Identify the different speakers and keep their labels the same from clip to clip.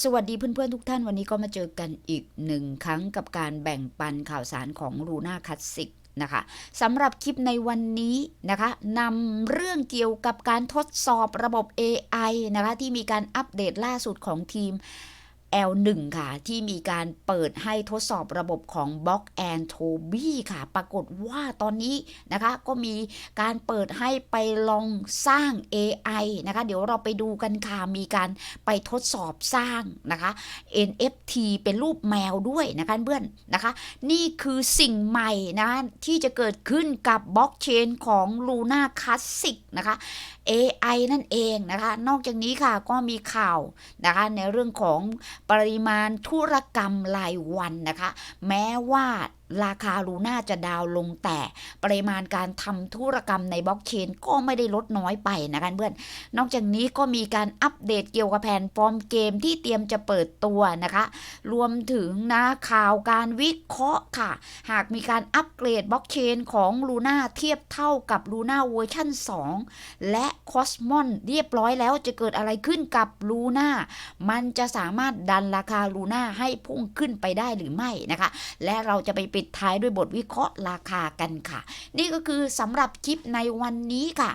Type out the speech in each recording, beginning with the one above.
Speaker 1: สวัสดีเพื่อนๆทุกท่านวันนี้ก็มาเจอกันอีกหนึ่งครั้งกับการแบ่งปันข่าวสารของรูน่าคลาสสิกนะคะสำหรับคลิปในวันนี้นะคะนำเรื่องเกี่ยวกับการทดสอบระบบ AI นะคะที่มีการอัปเดตล่าสุดของทีม L1 ค่ะ ที่มีการเปิดให้ทดสอบระบบของ b l o c k and Toby ค่ะ ปรากฏว่าตอนนี้นะคะ ก็มีการเปิดให้ไปลองสร้าง AI นะคะ เดี๋ยวเราไปดูกันค่ะ มีการไปทดสอบสร้างนะคะ NFT เป็นรูปแมวด้วยนะคะเพื่อนนะคะ นี่คือสิ่งใหม่นะ ที่จะเกิดขึ้นกับบล็อกเชนของ Luna Classic นะคะ AI นั่นเองนะคะ นอกจากนี้ค่ะก็มีข่าวนะคะในเรื่องของปริมาณธุรกรรมรายวันนะคะ แม้ว่า ราคาลูน่าจะดาวลงแต่ปริมาณการทำธุรกรรมในบล็อกเชนก็ไม่ได้ลดน้อยไปนะคะเพื่อน นอกจากนี้ก็มีการอัปเดตเกี่ยวกับแผนฟอร์มเกมที่เตรียมจะเปิดตัวนะคะ รวมถึงนะข่าวการวิเคราะห์ค่ะ หากมีการอัปเกรดบล็อกเชนของ Luna เทียบเท่ากับ Luna เวอร์ชัน2 และ Cosmos เรียบร้อยแล้วจะเกิดอะไรขึ้นกับ Luna มันจะสามารถดันราคา Luna ให้พุ่งขึ้นไปได้หรือไม่นะคะ และเราจะไปปิดดท้ายด้วยบทวิเคราะห์ราคากันค่ะ นี่ก็คือสำหรับคลิปในวันนี้ค่ะ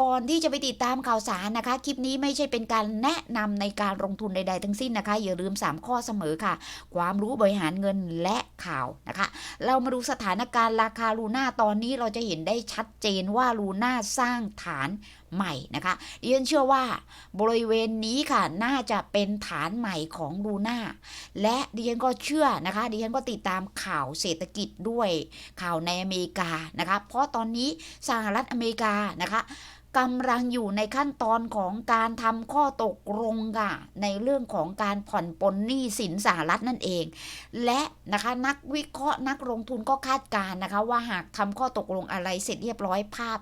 Speaker 1: ก่อนที่จะไปติดตามข่าวสารนะคะ คลิปนี้ไม่ใช่เป็นการแนะนำในการลงทุนใด ๆ ทั้งสิ้นนะคะ อย่าลืม 3 ข้อเสมอค่ะ ความรู้บริหารเงินและข่าวนะคะ เรามาดูสถานการณ์ราคาลูน่าตอนนี้เราจะเห็นได้ชัดเจนว่าลูน่าสร้างฐานใหม่นะคะดิฉันเชื่อว่าบริเวณนี้ค่ะน่าจะเป็นฐานใหม่ของลูน่าและดิฉันก็เชื่อนะคะดิฉันก็ติดตามข่าวเศรษฐกิจด้วยข่าวในอเมริกานะคะ เพราะตอนนี้สหรัฐอเมริกานะคะกำลังอยู่ในขั้นตอนของการทำข้อตกลงค่ะในเรื่องของการผ่อนปลนหนี้สินสหรัฐนั่นเอง และนะคะนักวิเคราะห์นักลงทุนก็คาดการนะคะ ว่าหากทำข้อตกลงอะไรเสร็จเรียบร้อยภาพ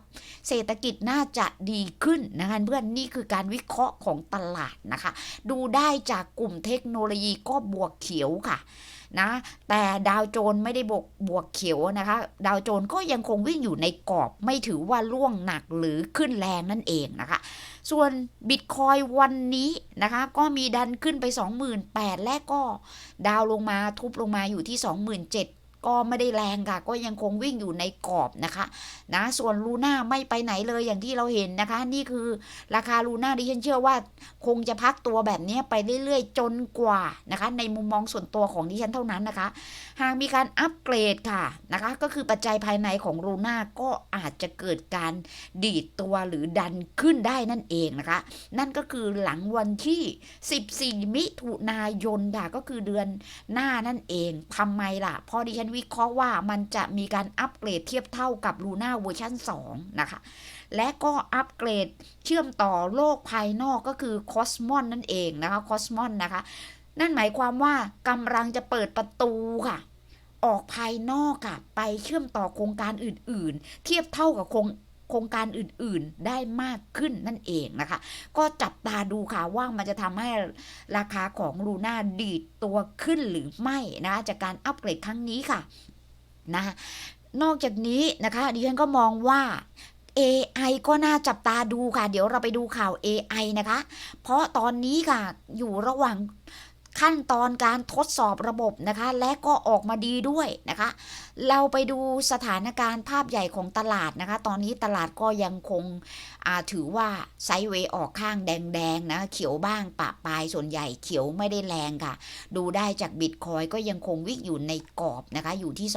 Speaker 1: เศรษฐกิจน่าจะดีขึ้นนะคะเพื่อนนี่คือการวิเคราะห์ของตลาดนะคะ ดูได้จากกลุ่มเทคโนโลยีก็บวกเขียวค่ะ นะ แต่ดาวโจนไม่ได้บวกบวกเขียวนะคะ ดาวโจนก็ยังคงวิ่งอยู่ในกรอบไม่ถือว่าล่วงหนักหรือขึ้นแรงนั่นเองนะคะ ส่วนบิตคอยวันนี้นะคะ ก็มีดันขึ้นไป 28,000 และก็ดาวลงมาทุบลงมาอยู่ที่ 27,000 ก็ไม่ได้แรงค่ะ ก็ยังคงวิ่งอยู่ในกรอบนะคะนะส่วนลูน่าไม่ไปไหนเลยอย่างที่เราเห็นนะคะ นี่คือราคาลูน่าดิฉันเชื่อว่า คงจะพักตัวแบบนี้ไปเรื่อยๆ จนกว่านะคะ ในมุมมองส่วนตัวของดิฉันเท่านั้นนะคะ หากมีการอัปเกรดค่ะนะคะ ก็คือปัจจัยภายในของลูน่าก็อาจจะเกิดการดีดตัวหรือดันขึ้นได้นั่นเองนะคะ นั่นก็คือหลังวันที่ 14 มิถุนายนค่ะก็คือเดือนหน้านั่นเองทำไมล่ะพราะดิฉันวิเคราะห์ว่ามันจะมีการอัปเกรดเทียบเท่ากับ Luna เวอร์ชัน2 นะคะ และก็อัปเกรดเชื่อมต่อโลกภายนอกก็คือ c o s m o นนั่นเองนะคะ c o s m o นนะคะ นั่นหมายความว่ากำลังจะเปิดประตูค่ะ ออกภายนอกค่ะ ไปเชื่อมต่อโครงการอื่น ๆ เทียบเท่ากับโครง โครงการอื่นๆได้มากขึ้นนั่นเองนะคะ ก็จับตาดูค่ะว่ามันจะทำให้ราคาของลูน่าดีดตัวขึ้นหรือไม่นะจากการอัปเกรดครั้งนี้ค่ะนะนอกจากนี้นะคะดิฉันก็มองว่า AI ก็น่าจับตาดูค่ะ เดี๋ยวเราไปดูข่าว AI นะคะ เพราะตอนนี้ค่ะอยู่ระหว่าง ขั้นตอนการทดสอบระบบนะคะ และก็ออกมาดีด้วยนะคะ เราไปดูสถานการณ์ภาพใหญ่ของตลาดนะคะ ตอนนี้ตลาดก็ยังคงถือว่าไซด์เวย์ออกข้างแดงๆนะ เขียวบ้างปะปลายส่วนใหญ่เขียวไม่ได้แรงค่ะ ดูได้จากบิตคอยก็ยังคงวิ่งอยู่ในกรอบนะคะ อยู่ที่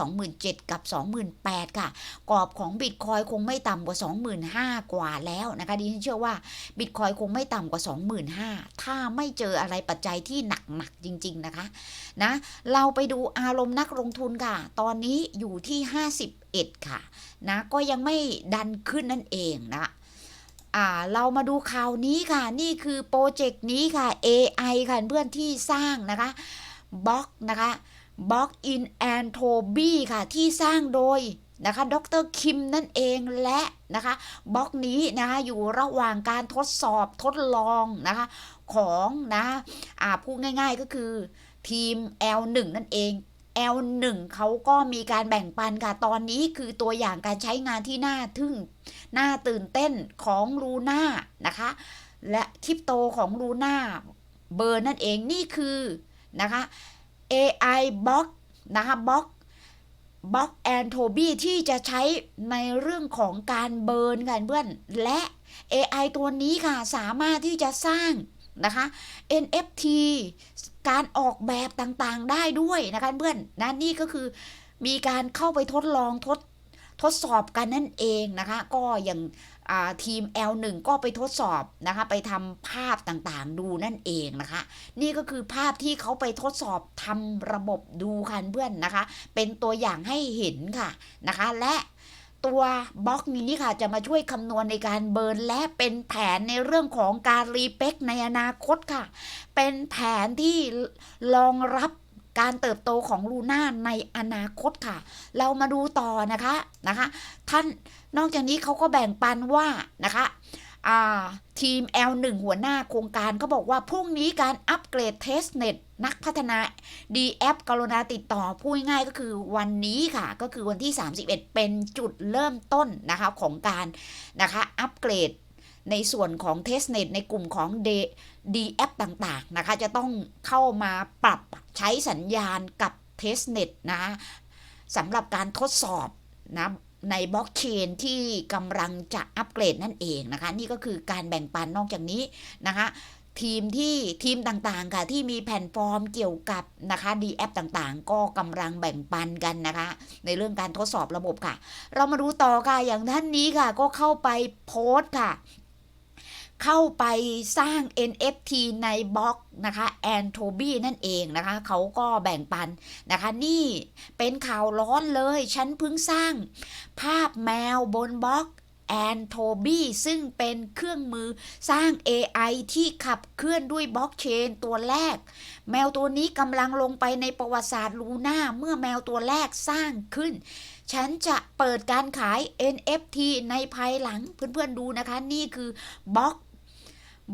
Speaker 1: 27,000 กับ 28,000 ค่ะ กรอบของบิตคอยคงไม่ต่ำกว่า 25,000 กว่าแล้วนะคะดิฉันเชื่อว่าบิตคอยคงไม่ต่ำกว่า 25,000 ถ้าไม่เจออะไรปัจจัยที่หนักๆจริง ๆ นะคะนะเราไปดูอารมณ์นักลงทุนค่ะ ตอนนี้อยู่ที่ 51 ค่ะนะก็ยังไม่ดันขึ้นนั่นเองนะ อ่าเรามาดูข่าวนี้ค่ะ นี่คือโปรเจกต์นี้ค่ะ AI ค่ะเพื่อนที่สร้างนะคะบล็อกนะคะบล็อกอินแอนโทบี้ค่ะที่สร้างโดยนะคะดรคิมนั่นเองและนะคะบล็อกนี้นะคะอยู่ระหว่างการทดสอบทดลองนะคะของนะอ่าพูดง่ายๆก็คือทีม L1 นั่นเอง L1 เขาก็มีการแบ่งปันค่ะตอนนี้คือตัวอย่างการใช้งานที่น่าทึ่ง น่าตื่นเต้นของลูน่านะคะ และคริปโตของลูน่าเบอร์นั่นเองนี่คือนะคะ AI บล็อกนะคะบล็อกบล็อกแอนโทบี้ที่จะใช้ในเรื่องของการเบิร์นกันเพื่อน และ AI ตัวนี้ค่ะสามารถที่จะสร้าง นะคะ NFT การออกแบบต่างๆได้ด้วยนะคะเพื่อนนะนี่ก็คือมีการเข้าไปทดลองทดทดสอบกันนั่นเองนะคะ ก็อย่างาทีม L1 ก็ไปทดสอบนะคะ ไปทำภาพต่างๆดูนั่นเองนะคะ นี่ก็คือภาพที่เขาไปทดสอบทำระบบดูคันเพื่อนนะคะ เป็นตัวอย่างให้เห็นค่ะนะคะ และ ตัวบล็อกนี้ค่ะจะมาช่วยคำนวณในการเบิร์นและเป็นแผนในเรื่องของการรีเป็กในอนาคตค่ะ เป็นแผนที่รองรับการเติบโตของลูน่าในอนาคตค่ะ เรามาดูต่อนะคะนะคะ ท่านนอกจากนี้เขาก็แบ่งปันว่านะคะ ทีม L1 หัวหน้าโครงการก็บอกว่า พรุ่งนี้การอัปเกรดเทสเน็ตนักพัฒนา d แอปกรุณาติดต่อพูดง่ายๆก็คือวันนี้ค่ะ ก็คือวันที่ 31 เป็นจุดเริ่มต้นนะคะของการนะคะอัปเกรดในส่วนของเทสเน็ตในกลุ่มของ D D app ต่างๆนะคะ จะต้องเข้ามาปรับใช้สัญญาณกับเทสเน็ตนะสำหรับการทดสอบนะ ในบล็อกเชนที่กำลังจะอัปเกรดนั่นเองนะคะ นี่ก็คือการแบ่งปันนอกจากนี้นะคะทีมที่ทีมต่างๆ ค่ะ ที่มีแผ่นฟอร์มเกี่ยวกับนะคะดีแอปต่างๆ ก็กำลังแบ่งปันกันนะคะ ในเรื่องการทดสอบระบบค่ะ เรามาดูต่อค่ะ อย่างท่านนี้ค่ะ ก็เข้าไปโพสต์ค่ะ เข้าไปสร้าง NFT ในบล็อกนะคะแอนโทบีนั่นเองนะคะเขาก็แบ่งปันนะคะ นี่เป็นข่าวร้อนเลย ฉันเพิ่งสร้าง ภาพแมวบนบล็อกแอนโทบีซึ่งเป็นเครื่องมือสร้าง AI ที่ขับเคลื่อนด้วยบล็อกเชนตัวแรก แมวตัวนี้กำลังลงไปในประวัติศาสตร์ลูน่าเมื่อแมวตัวแรกสร้างขึ้น ฉันจะเปิดการขาย NFT ในภายหลังเพื่อนๆดูนะคะ นี่คือบล็อก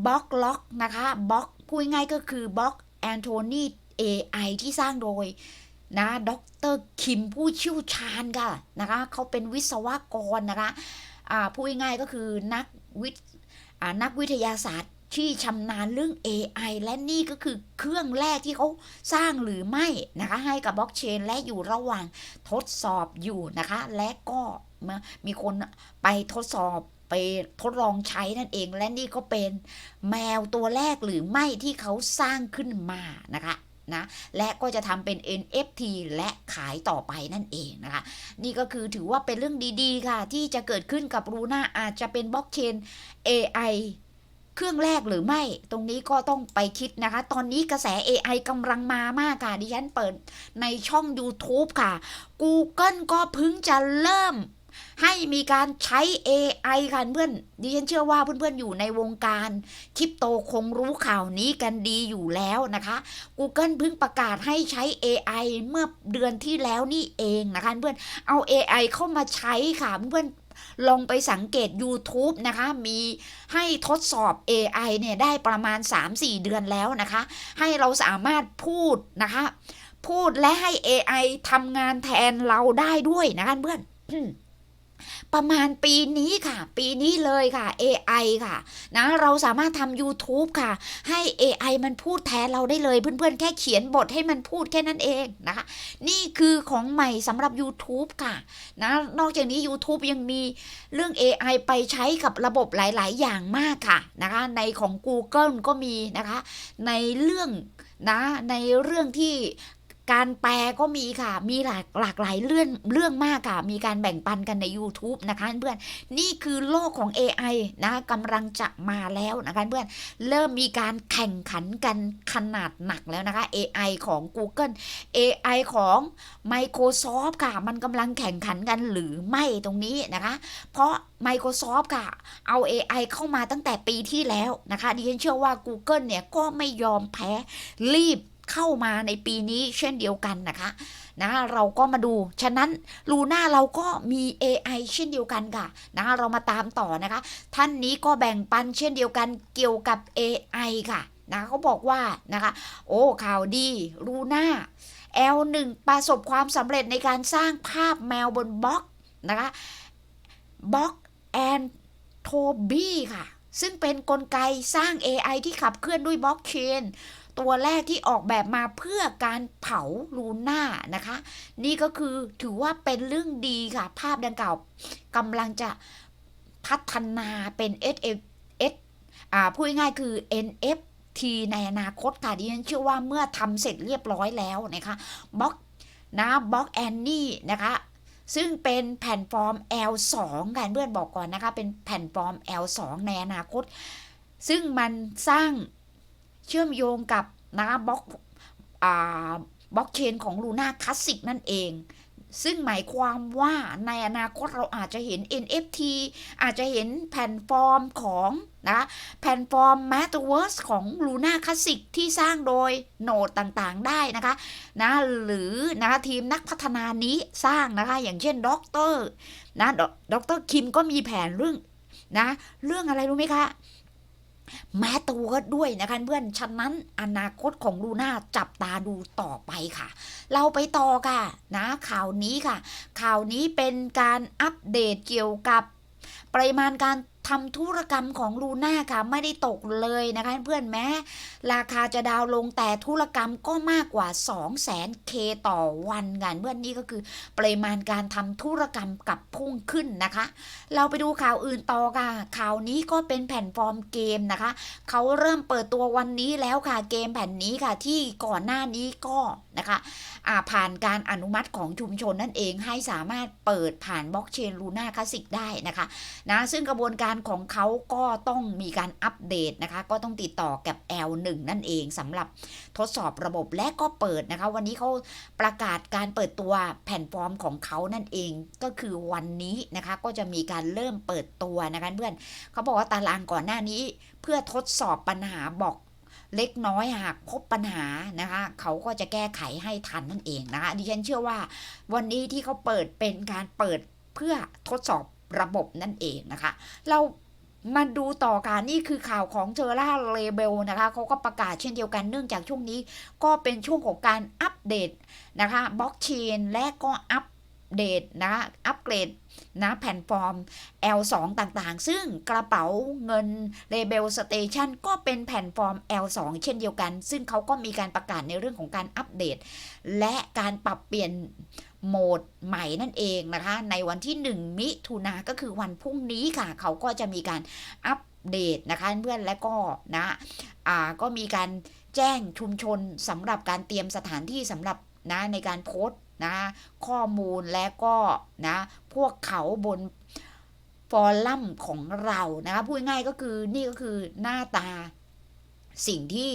Speaker 1: บล็อกล็อกนะคะบล็อกพูดง่ายก็คือบล็อกแอนโทนี AI ที่สร้างโดยนะดรคิมผู้เชี่ยวชาญค่ะนะคะเขาเป็นวิศวกรนะคะอ่าพูดง่ายก็คือนักวิอ่านักวิทยาศาสตร์ที่ชำนาญเรื่อง AI และนี่ก็คือเครื่องแรกที่เขาสร้างหรือไม่นะคะให้กับบล็อกเชนและอยู่ระหว่างทดสอบอยู่นะคะ และก็มีคนไปทดสอบ ไปทดลองใช้นั่นเอง และนี่ก็เป็นแมวตัวแรกหรือไม่ที่เขาสร้างขึ้นมานะคะนะและก็จะทำเป็น NFT และขายต่อไปนั่นเองนะคะ นี่ก็คือถือว่าเป็นเรื่องดีๆ ค่ะ ที่จะเกิดขึ้นกับรูน่าอาจจะเป็นบล็อกเชน AI เครื่องแรกหรือไม่ ตรงนี้ก็ต้องไปคิดนะคะ ตอนนี้กระแส AI กำลังมามากค่ะ ดิฉันเปิดในช่อง YouTube ค่ะ Google ก็เพิ่งจะเริ่ม ให้มีการใช้ AI ค่ะเพื่อนดิฉันเชื่อว่าเพื่อนๆอยู่ในวงการคริปโตคงรู้ข่าวนี้กันดีอยู่แล้วนะคะ Google เพิ่งประกาศให้ใช้ AI เมื่อเดือนที่แล้วนี่เองนะคะเพื่อนเอา AI เข้ามาใช้ค่ะเพื่อนลองไปสังเกต YouTube นะคะ มีให้ทดสอบ AI เนี่ยได้ประมาณ 3-4 เดือนแล้วนะคะ ให้เราสามารถพูดนะคะ พูดและให้ AI ทำงานแทนเราได้ด้วยนะคะเพื่อน ประมาณปีนี้ค่ะ ปีนี้เลยค่ะ AI ค่ะนะเราสามารถทำ YouTube ค่ะ ให้ AI มันพูดแทนเราได้เลยเพื่อนๆ แค่เขียนบทให้มันพูดแค่นั้นเองนะคะนี่คือของใหม่สำหรับ YouTube ค่ะนะนอกจากนี้ YouTube ยังมีเรื่อง AI ไปใช้กับระบบหลาย ๆ อย่างมากค่ะนะคะในของ Google ก็มีนะคะ ในเรื่องนะในเรื่องที่ การแปลก็มีค่ะ มีหลากหลากหลายเรื่องเรื่องมากค่ะ มีการแบ่งปันกันใน YouTube นะคะเพื่อน นี่คือโลกของ AI นะกำลังจะมาแล้วนะคะเพื่อน เริ่มมีการแข่งขันกันขนาดหนักแล้วนะคะ AI ของ Google AI ของ Microsoft ค่ะ มันกำลังแข่งขันกันหรือไม่ตรงนี้นะคะ เพราะ Microsoft ค่ะ เอา AI เข้ามาตั้งแต่ปีที่แล้วนะคะ ดิฉันเชื่อว่า Google เนี่ยก็ไม่ยอมแพ้รีบ เข้ามาในปีนี้เช่นเดียวกันนะคะนะเราก็มาดู ฉะนั้นลูน่าเราก็มี AI เช่นเดียวกันค่ะนะเรามาตามต่อนะคะ ท่านนี้ก็แบ่งปันเช่นเดียวกันเกี่ยวกับ AI ค่ะนะเขาบอกว่านะคะ โอ้ข่าวดีลูน่า L1 ประสบความสำเร็จในการสร้างภาพแมวบนบล็อกนะคะบล็อกแอนโทบี้ค่ะ ซึ่งเป็นนกลไกสร้าง AI ที่ขับเคลื่อนด้วยบล็อกเชนตัวแรกที่ออกแบบมาเพื่อการเผาลูน่านะคะ นี่ก็คือถือว่าเป็นเรื่องดีค่ะ ภาพดังกล่าวกำลังจะพัฒนาเป็น S S อ่าพูดง่ายคือ NFT ในอนาคตค่ะดิฉันเชื่อว่าเมื่อทำเสร็จเรียบร้อยแล้วนะคะบล็อกนะบล็อกแอนนี่นะคะ ซึ่งเป็นแผ่นฟอร์ม L2 กันเพื่อนบอกก่อนนะคะ เป็นแผ่นฟอร์ม L2 ในอนาคต ซึ่งมันสร้างเชื่อมโยงกับนะบล็อกอบล็อกเชนของลูน่าคลาสสิกนั่นเอง ซึ่งหมายความว่าในอนาคตเราอาจจะเห็น NFT อาจจะเห็นแผ่นฟอร์มของนะแผ่นฟอร์ม Metaverse ของ Luna Classic ที่สร้างโดยโนดต่างๆได้นะคะนะหรือนะทีมนักพัฒนานี้สร้างนะคะ อย่างเช่นด็อกเตอร์นะด็อกเตอร์คิมก็มีแผนเรื่องนะเรื่องอะไรรู้ไหมคะ แม้ตัวด้วยนะคะเพื่อนฉะนั้นอนาคตของลูน่าจับตาดูต่อไปค่ะ เราไปต่อค่ะนะข่าวนี้ค่ะ ข่าวนี้เป็นการอัปเดตเกี่ยวกับปริมาณการทำธุรกรรมของลูน่าค่ะไม่ได้ตกเลยนะคะเพื่อนแม้ราคาจะดาวลงแต่ธุรกรรมก็มากกว่า 2 0 0 0 0 0เคต่อวันกันเพื่อนนี่ก็คือปริมาณการทำธุรกรรมกับพุ่งขึ้นนะคะ เราไปดูข่าวอื่นต่อค่ะ ข่าวนี้ก็เป็นแผ่นฟอร์มเกมนะคะเขาเริ่มเปิดตัววันนี้แล้วค่ะเกมแผ่นนี้ค่ะที่ก่อนหน้านี้ก็นะคะผ่านการอนุมัติของชุมชนนั่นเองให้สามารถเปิดผ่านบล็อกเชนลูน่าคลาสสิกได้นะคะนะซึ่งกระบวนการการของเขาก็ต้องมีการอัปเดตนะคะ ก็ต้องติดต่อกับ L1 นั่นเองสำหรับทดสอบระบบและก็เปิดนะคะ วันนี้เขาประกาศการเปิดตัวแผ่นฟอร์มของเขานั่นเองก็คือวันนี้นะคะก็จะมีการเริ่มเปิดตัวนะคะเพื่อนเขาบอกว่าตารางก่อนหน้านี้ เพื่อทดสอบปัญหาบอกเล็กน้อยหากพบปัญหานะคะ เขาก็จะแก้ไขให้ทันนั่นเองนะคะดิฉันเชื่อว่า วันนี้ที่เขาเปิดเป็นการเปิดเพื่อทดสอบ ระบบนั่นเองนะคะ เรามาดูต่อกันนี่คือข่าวของเจอร่าเลเบลนะคะเขาก็ประกาศเช่นเดียวกันเนื่องจากช่วงนี้ ก็เป็นช่วงของการอัปเดตนะคะบล็อกเชนและก็อัป เดตนะอัปเกรดนะแผ่นฟอร์ม L2 ต่างๆ ซึ่งกระเป๋าเงิน Label Station ก็เป็นแผ่นฟอร์ม L2 เช่นเดียวกัน ซึ่งเขาก็มีการประกาศในเรื่องของการอัปเดต และการปรับเปลี่ยนโหมดใหม่นั่นเองนะคะ ในวันที่ 1 มิถุนาก็คือวันพรุ่งนี้ค่ะ เขาก็จะมีการอัปเดตนะคะเพื่อนและก็นะอ่าก็มีการแจ้งชุมชนสำหรับการเตรียมสถานที่สำหรับนะในการโพสต์ นะข้อมูลและก็นะพวกเขาบนฟอรัมของเรานะคะพูดง่ายก็คือนี่ก็คือหน้าตาสิ่งที่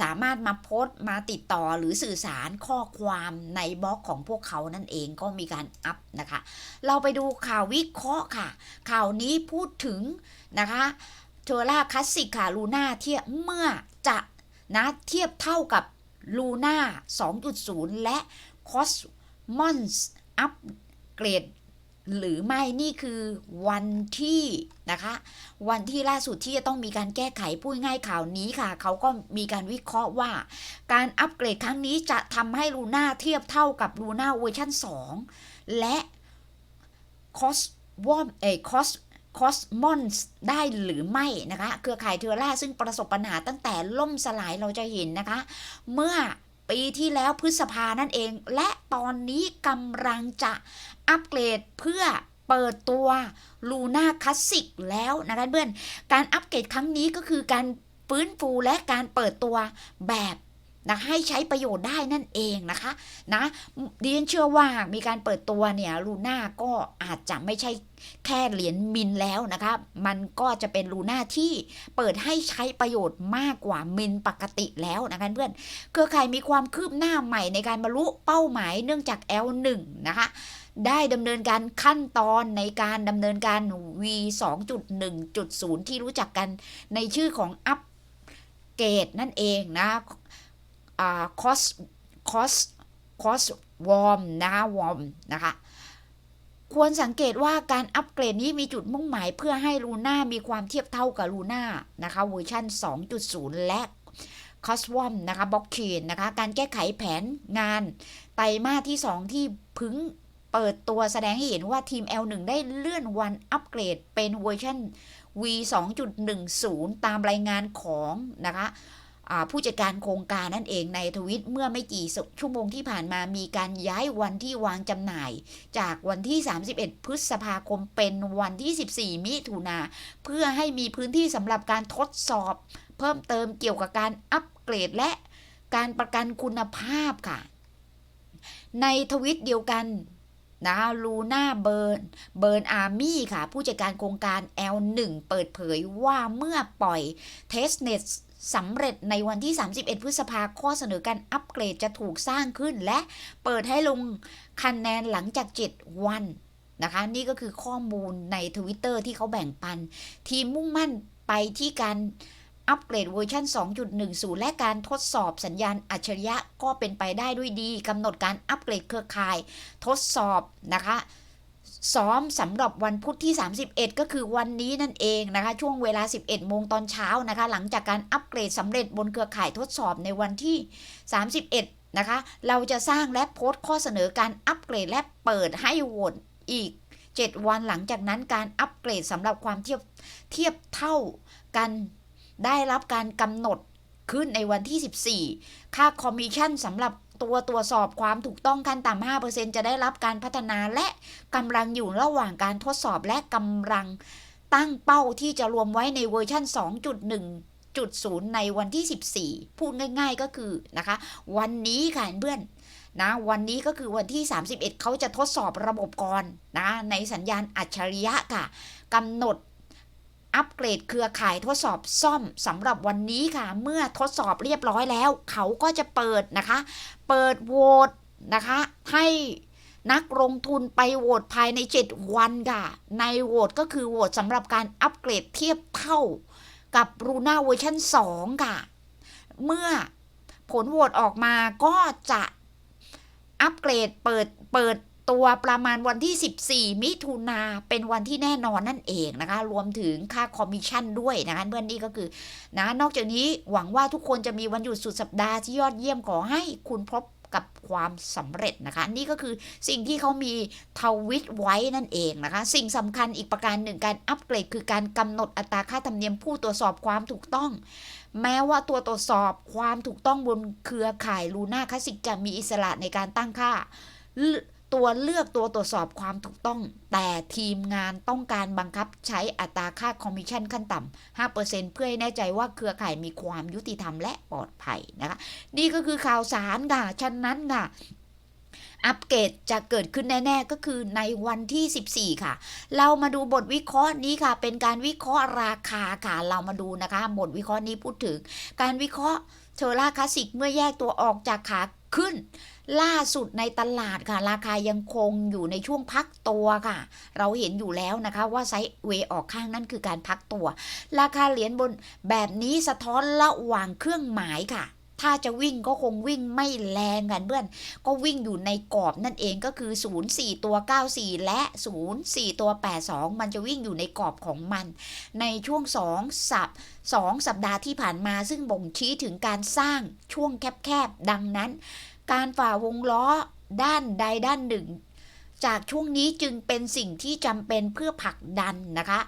Speaker 1: สามารถมาโพสต์มาติดต่อหรือสื่อสารข้อความในบล็อกของพวกเขานั่นเองก็มีการอัพนะคะ เราไปดูข่าววิเคราะห์ค่ะ ข่าวนี้พูดถึงนะคะเทอร่าคลาสสิกค่ะลูน่าเทียบเมื่อจะนะเทียบเท่ากับลูน่า2.0 และ Cosmos อัปเกรดหรือไม่นี่คือวันที่นะคะ วันที่ล่าสุดที่จะต้องมีการแก้ไขพูดง่ายข่าวนี้ค่ะ เขาก็มีการวิเคราะห์ว่า การอัปเกรดครั้งนี้จะทำให้ลูน่าเทียบเท่ากับลูน่าเวอร์ชัน2 และคอสวอมเอคอสคอสมอนส์ได้หรือไม่นะคะ เครือข่ายเทอร่าซึ่งประสบปัญหาตั้งแต่ล่มสลายเราจะเห็นนะคะ เมื่อ ปีที่แล้วพฤษภานั่นเอง และตอนนี้กำลังจะอัปเกรดเพื่อเปิดตัวลูน่าคลาสสิกแล้วนะคะเพื่อน การอัปเกรดครั้งนี้ก็คือการฟื้นฟูและการเปิดตัวแบบ นะให้ใช้ประโยชน์ได้นั่นเองนะคะนะดิฉันเชื่อว่ามีการเปิดตัวเนี่ยลูน่าก็อาจจะไม่ใช่แค่เหรียญมินแล้วนะคะมันก็จะเป็นลูน่าที่เปิดให้ใช้ประโยชน์มากกว่ามินปกติแล้วนะคะเพื่อนเครือข่ายมีความคืบหน้าใหม่ในการบรรลุเป้าหมายเนื่องจาก L1 นะคะได้ดำเนินการขั้นตอนในการดำเนินการ V 2.1.0 ที่รู้จักกันในชื่อของอัปเกรดนั่นเองนะ คอสคอสคอสวอร์มนะคะวอร์มนะคะควรสังเกตว่าการอัปเกรดนี้มีจุดมุ่งหมายเพื่อให้ลูน่ามีความเทียบเท่ากับลูน่านะคะเวอร์ชัน2.0 และคอสวอมนะคะบล็อกเชนนะคะ การแก้ไขแผนงานไตรมาสที่ 2 ที่พึงเปิดตัวแสดงให้เห็นว่าทีม L1 ได้เลื่อนวันอัปเกรดเป็นเวอร์ชัน V 2.10 ตามรายงานของนะคะ ผู้จัดการโครงการนั่นเองในทวิตเมื่อไม่กี่ชั่วโมงที่ผ่านมามีการย้ายวันที่วางจำหน่าย จากวันที่ 31 พฤษภาคมเป็นวันที่ 14 มิถุนาเพื่อให้มีพื้นที่สำหรับการทดสอบ เพิ่มเติมเกี่ยวกับการอัปเกรดและการประกันคุณภาพค่ะ ในทวิตเดียวกันนะลูน่าเบิร์นเบิร์นอาร์มี่ค่ะ ผู้จัดการโครงการ L1 เปิดเผยว่าเมื่อปล่อยเทสเน็ต สำเร็จในวันที่ 31 พฤษภาข้อเสนอการอัปเกรดจะถูกสร้างขึ้น และเปิดให้ลงคะแนนหลังจาก 7 วันนะคะ นี่ก็คือข้อมูลใน Twitter ที่เขาแบ่งปัน ทีมมุ่งมั่นไปที่การอัปเกรดเวอร์ชัน2.10 และการทดสอบสัญญาณอัจฉริยะก็เป็นไปได้ด้วยดีกำหนดการอัปเกรดเครือข่าย ทดสอบนะคะ ซ้อมสำหรับวันพุธที่ 31 ก็คือวันนี้นั่นเองนะคะ ช่วงเวลา 11 โมงตอนเช้านะคะ หลังจากการอัปเกรดสำเร็จบนเครือข่ายทดสอบในวันที่ 31 นะคะ เราจะสร้างและโพสต์ข้อเสนอการอัปเกรดและเปิดให้โหวตอีก 7 วันหลังจากนั้นการอัปเกรดสำหรับความเทียบเทียบเท่ากันได้รับการกำหนดขึ้นในวันที่ 14 ค่าคอมมิชชั่นสำหรับ ตัวตรวจสอบความถูกต้องขั้นต่ำ5%จะได้รับการพัฒนาและกำลังอยู่ระหว่างการทดสอบและกำลังตั้งเป้าที่จะรวมไว้ในเวอร์ชัน2.1จุดศูนย์ในวันที่ 14 พูดง่าย ๆก็คือนะคะ วันนี้ค่ะเพื่อนนะวันนี้ก็คือวันที่ 31 เขาจะทดสอบระบบก่อนนะในสัญญาณอัจฉริยะค่ะกำหนด อัปเกรดเครือข่ายทดสอบซ่อมสำหรับวันนี้ค่ะ เมื่อทดสอบเรียบร้อยแล้ว เขาก็จะเปิดนะคะ เปิดโหวตนะคะ ให้นักลงทุนไปโหวตภายใน 7 วันค่ะ ในโหวตก็คือโหวตสำหรับการอัปเกรดเทียบเท่ากับ r u n a เวอร์ชัน2 ค่ะ เมื่อผลโหวตออกมาก็จะอัปเกรดเปิดเปิด ตัวประมาณวันที่ 14 มิถุนาเป็นวันที่แน่นอนนั่นเองนะคะ รวมถึงค่าคอมมิชชั่นด้วยนะคะเพื่อนนี่ก็คือนะนอกจากนี้หวังว่าทุกคนจะมีวันหยุดสุดสัปดาห์ที่ยอดเยี่ยมขอให้คุณพบกับความสำเร็จนะคะ นี่ก็คือสิ่งที่เขามีทวิตไว้นั่นเองนะคะ สิ่งสำคัญอีกประการหนึ่งการอัปเกรดคือการกำหนดอัตราค่าธรรมเนียมผู้ตรวจสอบความถูกต้อง แม้ว่าตัวตรวจสอบความถูกต้องบนเครือข่ายลูน่าคลาสสิกจะมีอิสระในการตั้งค่า ตัวเลือกตัวตรวจสอบความถูกต้อง แต่ทีมงานต้องการบังคับใช้อัตราค่าคอมมิชชั่นขั้นต่ำ 5%เพื่อให้แน่ใจว่าเครือข่ายมีความยุติธรรมและปลอดภัยนะคะ นี่ก็คือข่าวสารค่ะฉะนั้นค่ะอัปเกรดจะเกิดขึ้นแน่ ๆ ก็คือในวันที่ 14 ค่ะ เรามาดูบทวิเคราะห์นี้ค่ะ เป็นการวิเคราะห์ราคาค่ะ เรามาดูนะคะ บทวิเคราะห์นี้พูดถึง การวิเคราะห์เทอร่าคลาสสิกเมื่อแยกตัวออกจากขา ขึ้น ล่าสุดในตลาดค่ะ ราคายังคงอยู่ในช่วงพักตัวค่ะ เราเห็นอยู่แล้วนะคะว่าไซด์เวย์ออกข้างนั่นคือการพักตัว ราคาเหรียญบนแบบนี้สะท้อนระหว่างเครื่องหมายค่ะ ถ้าจะวิ่งก็คงวิ่งไม่แรงกันเพื่อน ก็วิ่งอยู่ในกรอบนั่นเองก็คือ 0 4 ตัว 94 และ 0 4 ตัว 82 มันจะวิ่งอยู่ในกรอบของมัน ในช่วง 2 สัปสองสัปดาห์ที่ผ่านมาซึ่งบ่งชี้ถึงการสร้างช่วงแคบๆ ดังนั้น การฝ่าวงล้อด้านใดด้านหนึ่งจากช่วงนี้จึงเป็นสิ่งที่จำเป็นเพื่อผลักดันนะคะ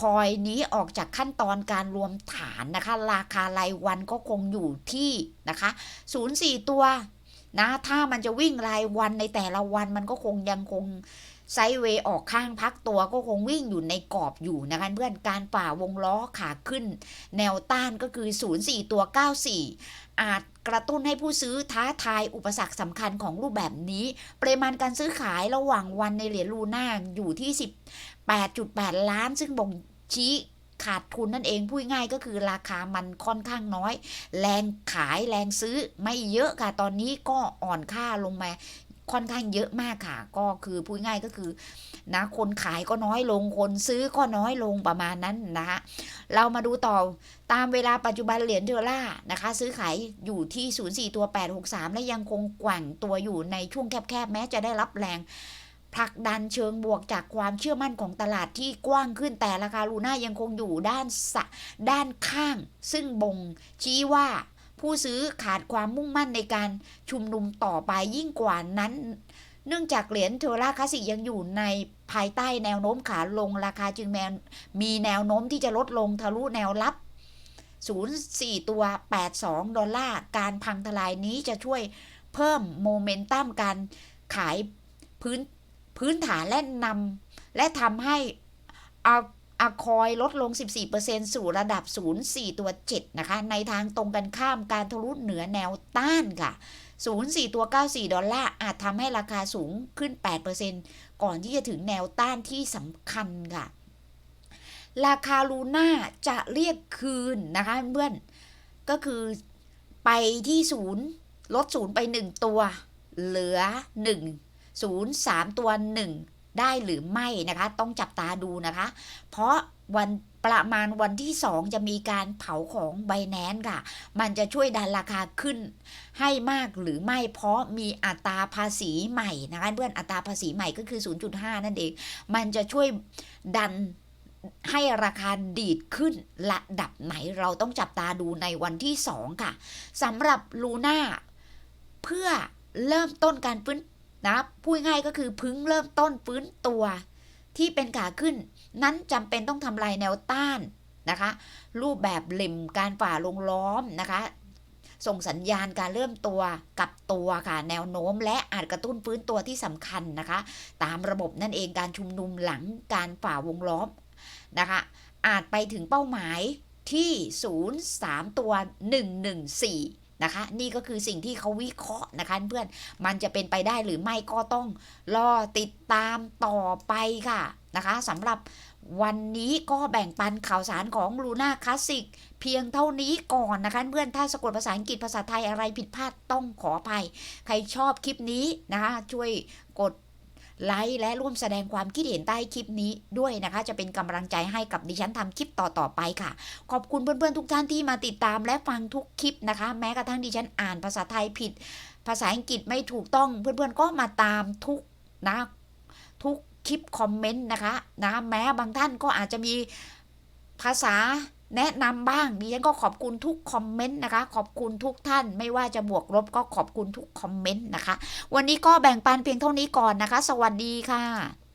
Speaker 1: คอยนี้ออกจากขั้นตอนการรวมฐานนะคะ ราคารายวันก็คงอยู่ที่นะคะ0.4 ตัวนะถ้ามันจะวิ่งรายวันในแต่ละวันมันก็คงยังคงไซเวย์ออกข้างพักตัวก็คงวิ่งอยู่ในกรอบอยู่นะคะเพื่อนการฝ่าวงล้อขาขึ้น แนวต้านก็คือ 0.4 ตัว 94 อาจกระตุ้นให้ผู้ซื้อท้าทายอุปสรรคสำคัญของรูปแบบนี้ ปริมาณการซื้อขายระหว่างวันในเหรียญลูน่าอยู่ที่ 18.8 ล้าน ซึ่งบ่งชี้ขาดทุนนั่นเองพูดง่ายก็คือราคามันค่อนข้างน้อย แรงขายแรงซื้อไม่เยอะค่ะตอนนี้ก็อ่อนค่าลงมา ค่อนข้างเยอะมากค่ะ ก็คือพูดง่ายก็คือนะคนขายก็น้อยลงคนซื้อก็น้อยลงประมาณนั้นนะคะเรามาดูต่อตามเวลาปัจจุบันเหรียญเดอลลาร์นะคะ ซื้อขายอยู่ที่ 04 ตัว 863 และยังคงแกว่งตัวอยู่ในช่วงแคบๆ แม้จะได้รับแรงผลักดันเชิงบวกจากความเชื่อมั่นของตลาดที่กว้างขึ้นแต่ราคาลูน่ายังคงอยู่ด้านด้านข้าง ซึ่งบ่งชี้ว่า ผู้ซื้อขาดความมุ่งมั่นในการชุมนุมต่อไปยิ่งกว่านั้น เนื่องจากเหรียญเทอร่าคลาสสิกยังอยู่ในภายใต้แนวโน้มขาลงราคาจึงแมนมีแนวโน้มที่จะลดลงทะลุแนวรับ 0.4 ตัว 82 ดอลลาร์ การพังทลายนี้จะช่วยเพิ่มโมเมนตัมการขายพื้นพื้นฐานและนำและทำให้อา อาคอยลดลง 14%สู่ระดับ 0.4 ตัว 7 นะคะ ในทางตรงกันข้ามการทะลุเหนือแนวต้านค่ะ 0.4 ตัว 94 ดอลลาร์ อาจทำให้ราคาสูงขึ้น 8%ก่อนที่จะถึงแนวต้านที่สำคัญค่ะ ราคาลูน่าจะเรียกคืนนะคะเพื่อน ก็คือไปที่ศูนย์ลดศูนย์ไปหนึ่งตัว เหลือหนึ่งศูนย์สามตัวหนึ่ง ได้หรือไม่นะคะ ต้องจับตาดูนะคะ เพราะวันประมาณวันที่สองจะมีการเผาของไบแนนค่ะ มันจะช่วยดันราคาขึ้น ให้มากหรือไม่เพราะมีอัตราภาษีใหม่นะคะเพื่อนอัตราภาษีใหม่ก็คือ 0.5 นั่นเอง มันจะช่วยดันให้ราคาดีดขึ้นระดับไหนเราต้องจับตาดูในวันที่ 2 ค่ะสำหรับลูน่าเพื่อเริ่มต้นการฟื้น นะพูดง่ายก็คือพึ่งเริ่มต้นฟื้นตัวที่เป็นขาขึ้น นั้นจำเป็นต้องทำลายแนวต้านนะคะ รูปแบบเหล่มการฝ่าลงล้อมนะคะ ส่งสัญญาณการเริ่มตัวกับตัวค่ะ แนวโน้มและอาจกระตุ้นฟื้นตัวที่สำคัญนะคะ ตามระบบนั่นเองการชุมนุมหลังการฝ่าวงล้อมนะคะ อาจไปถึงเป้าหมายที่ 0 3 ตัว 114 นะคะ นี่ก็คือสิ่งที่เขาวิเคราะห์นะคะเพื่อนมันจะเป็นไปได้หรือไม่ก็ต้องรอติดตามต่อไปค่ะนะคะสำหรับวันนี้ก็แบ่งปันข่าวสารของลูน่าคลาสสิกเพียงเท่านี้ก่อนนะคะเพื่อนถ้าสะกดภาษาอังกฤษภาษาไทยอะไรผิดพลาดต้องขออภัย ใครชอบคลิปนี้นะคะช่วยกด ไลค์และร่วมแสดงความคิดเห็นใต้คลิปนี้ด้วยนะคะ จะเป็นกำลังใจให้กับดิฉันทำคลิปต่อๆไปค่ะ ขอบคุณเพื่อนๆทุกท่านที่มาติดตามและฟังทุกคลิปนะคะ แม้กระทั่งดิฉันอ่านภาษาไทยผิด ภาษาอังกฤษไม่ถูกต้องเพื่อนๆก็มาตามทุกนะทุกคลิปคอมเมนต์นะคะนะแม้บางท่านก็อาจจะมีภาษา แนะนำบ้างดิฉันก็ขอบคุณทุกคอมเมนต์นะคะ ขอบคุณทุกท่าน ไม่ว่าจะบวกลบก็ขอบคุณทุกคอมเมนต์นะคะ วันนี้ก็แบ่งปันเพียงเท่านี้ก่อนนะคะ สวัสดีค่ะ